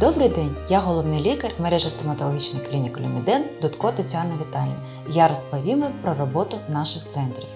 Добрий день! Я головний лікар мережі стоматологічних клінік Люміден Дудко Тетяна Віталіївна. Я розповім вам про роботу наших центрів.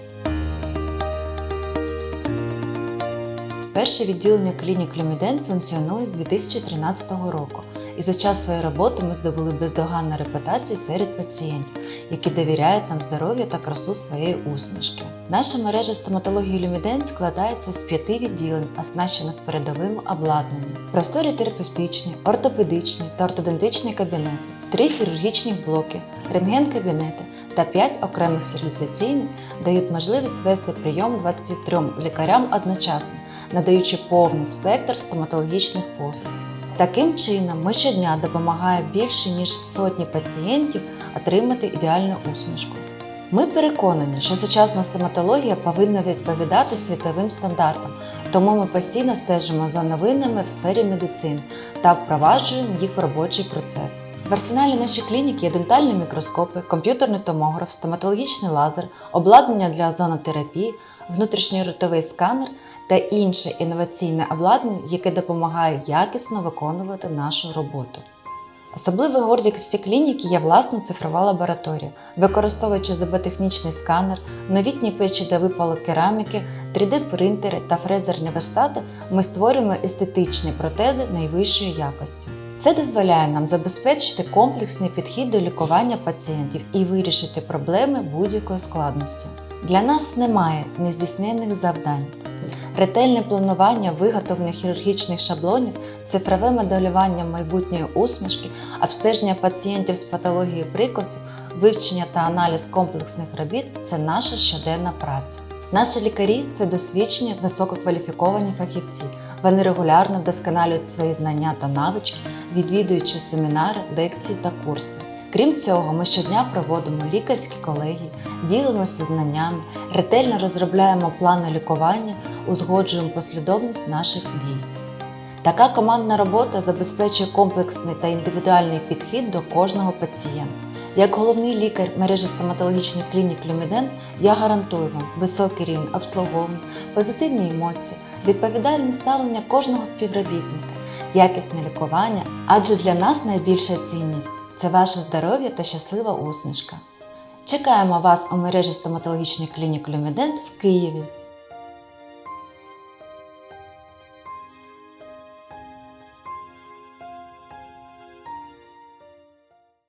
Перше відділення клінік Люміден функціонує з 2013 року, і за час своєї роботи ми здобули бездоганну репутацію серед пацієнтів, які довіряють нам здоров'я та красу своєї усмішки. Наша мережа стоматології Люміден складається з п'яти відділень, оснащених передовим обладнанням: просторі терапевтичні, ортопедичні та ортодентичні кабінети, три хірургічні блоки, рентген-кабінети та 5 окремих стерилізаційних дають можливість вести прийом 23 лікарям одночасно, надаючи повний спектр стоматологічних послуг. Таким чином, ми щодня допомагаємо більше ніж сотні пацієнтів отримати ідеальну усмішку. Ми переконані, що сучасна стоматологія повинна відповідати світовим стандартам, тому ми постійно стежимо за новинами в сфері медицини та впроваджуємо їх в робочий процес. В арсеналі нашої клініки є дентальні мікроскопи, комп'ютерний томограф, стоматологічний лазер, обладнання для озонотерапії, внутрішній ротовий сканер та інше інноваційне обладнання, яке допомагає якісно виконувати нашу роботу. Особливою гордістю клініки є власна цифрова лабораторія, використовуючи зуботехнічний сканер, новітні печі для випалу кераміки, 3D-принтери та фрезерні верстати, ми створюємо естетичні протези найвищої якості. Це дозволяє нам забезпечити комплексний підхід до лікування пацієнтів і вирішити проблеми будь-якої складності. Для нас немає нездійсненних завдань. Ретельне планування виготовлених хірургічних шаблонів, цифрове моделювання майбутньої усмішки, обстеження пацієнтів з патологією прикусу, вивчення та аналіз комплексних робіт це наша щоденна праця. Наші лікарі це досвідчені висококваліфіковані фахівці. Вони регулярно вдосконалюють свої знання та навички, відвідуючи семінари, лекції та курси. Крім цього, ми щодня проводимо лікарські колегії, ділимося знаннями, ретельно розробляємо плани лікування, узгоджуємо послідовність наших дій. Така командна робота забезпечує комплексний та індивідуальний підхід до кожного пацієнта. Як головний лікар мережі стоматологічних клінік Люміден, я гарантую вам високий рівень обслуговування, позитивні емоції, відповідальне ставлення кожного співробітника, якісне лікування, адже для нас найбільша цінність це ваше здоров'я та щаслива усмішка. Чекаємо вас у мережі стоматологічних клінік Люмідент в Києві.